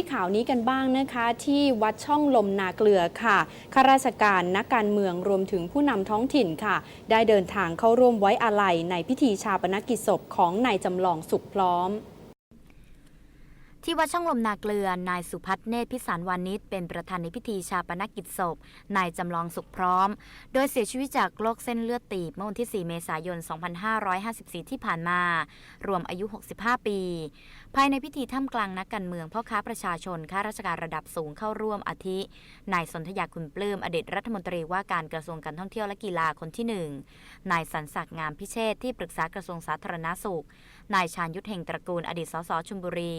ที่ข่าวนี้กันบ้างนะคะ ที่วัดช่องลมนาเกลือค่ะข้าราชการนักการเมืองรวมถึงผู้นำท้องถิ่นค่ะ ได้เดินทางเข้าร่วมไว้อาลัยในพิธีชาปนกิจศพของนายจำลองสุขพร้อม ที่วัดช่องลมนาเกลือ นายสุพัฒน์เนตรพิสารวานิชเป็นประธานในพิธีชาปนกิจศพ นายจำลองสุขพร้อม โดยเสียชีวิตจากโรคเส้นเลือดตีบเมื่อวันที่ 4 เมษายน 2554 ที่ผ่านมา รวมอายุ 65 ปี ภายในพิธีท่ามกลางนักการเมืองพ่อค้าประชาชนข้าราชการระดับสูงเข้าร่วมอาทิ นายสนธยาคุณปลื้มอดีตรัฐมนตรีว่าการกระทรวงการท่องเที่ยวและกีฬาคนที่หนึ่งนายสันศักดิ์งามพิเชษที่ปรึกษากระทรวงสาธารณสุข นายชาญยุทธเฮงตระกูลอดีตสสชุมบุรี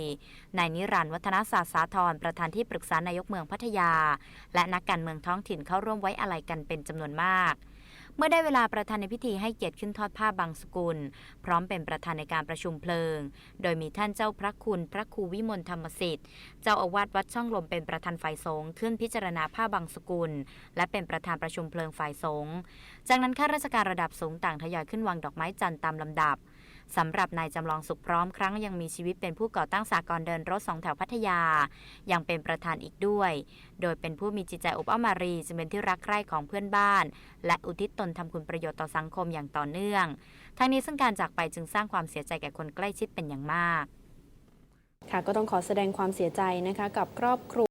นายนิรันดร์วัฒนศาสตร์สาธรประธานที่ปรึกษานายกเมืองพัทยา และนักการเมืองท้องถิ่นเข้าร่วมไว้อาลัยกันเป็นจำนวนมาก เมื่อได้เวลาประธานในพิธีให้เกียรติขึ้นทอดผ้าบางสกุล พร้อมเป็นประธานในการประชุมเพลิง โดยมีท่านเจ้าพระคุณพระครูวิมลธรรมสิทธิ์ เจ้าอาวาสวัดช่องลมเป็นประธานฝ่ายสงฆ์ขึ้นพิจารณาผ้าบางสกุล และเป็นประธานประชุมเพลิงฝ่ายสงฆ์จากนั้นข้าราชการระดับสูงต่างทยอยขึ้นวางดอกไม้จันทร์ตามลำดับสำหรับนายจำลองสุขพร้อมครั้งยังมีชีวิตเป็นผู้ก่อตั้งสากลเดินรถสองแถวพัทยา ยังเป็นประธานอีกด้วย โดยเป็นผู้มีจิตใจอบอ้อมอารีจึงเป็นที่รักใคร่ของเพื่อนบ้าน และอุทิศตนทำคุณประโยชน์ต่อสังคมอย่างต่อเนื่อง ทั้งนี้ซึ่งการจากไปจึงสร้างความเสียใจแก่คนใกล้ชิดเป็นอย่างมาก ค่ะก็ต้องขอแสดงความเสียใจนะคะกับครอบครัว